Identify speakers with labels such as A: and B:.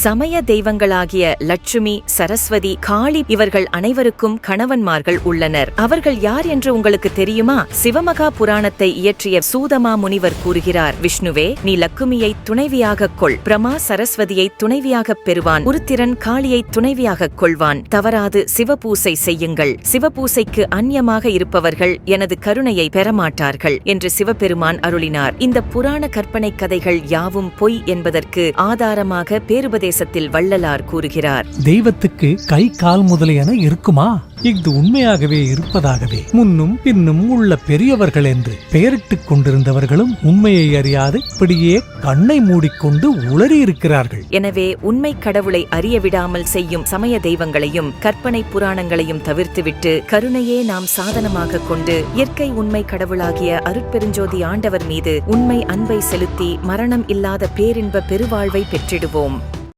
A: சமய தெய்வங்களாகிய லட்சுமி சரஸ்வதி காளி இவர்கள் அனைவருக்கும் கணவன்மார்கள் உள்ளனர். அவர்கள் யார் என்று உங்களுக்கு தெரியுமா? சிவமகா புராணத்தை இயற்றிய சூதமா முனிவர் கூறுகிறார் விஷ்ணுவே நீ லக்குமியை துணைவியாகக் கொள். பிரமா சரஸ்வதியை துணைவியாக பெறுவான். உருத்திரன் காளியை துணைவியாக கொள்வான். தவறாது சிவபூசை செய்யுங்கள். சிவபூசைக்கு அந்நியமாக இருப்பவர்கள் எனது கருணையை பெறமாட்டார்கள் என்று சிவபெருமான் அருளினார். இந்த புராண கற்பனை கதைகள் யாவும் பொய் என்பதற்கு ஆதாரமாக பேருபதேசத்தில் வள்ளலார் கூறுகிறார்.
B: தெய்வத்துக்கு கை கால் முதலியன இருக்குமா? இஃது உண்மையாகவே இருப்பதாகவே. முன்னும் பின்னும் உள்ள பெரியவர்கள் என்று பெயரிட்டுக் கொண்டிருந்தவர்களும் உண்மையை அறியாது இப்படியே கண்ணை மூடிக்கொண்டு உளறி இருக்கிறார்கள்.
A: எனவே உண்மை கடவுளை அறிய விடாமல் செய்யும் சமய தெய்வங்களையும் கற்பனை புராணங்களையும் தவிர்த்துவிட்டு கருணையே நாம் சாதனமாக கொண்டு இயற்கை உண்மை கடவுளாகிய அருட்பெருஞ்சோதி ஆண்டவர் மீது உண்மை அன்பை செலுத்தி மரணம் இல்லாத பேரின்ப பெருவாழ்வை பெற்றிடுவோம்.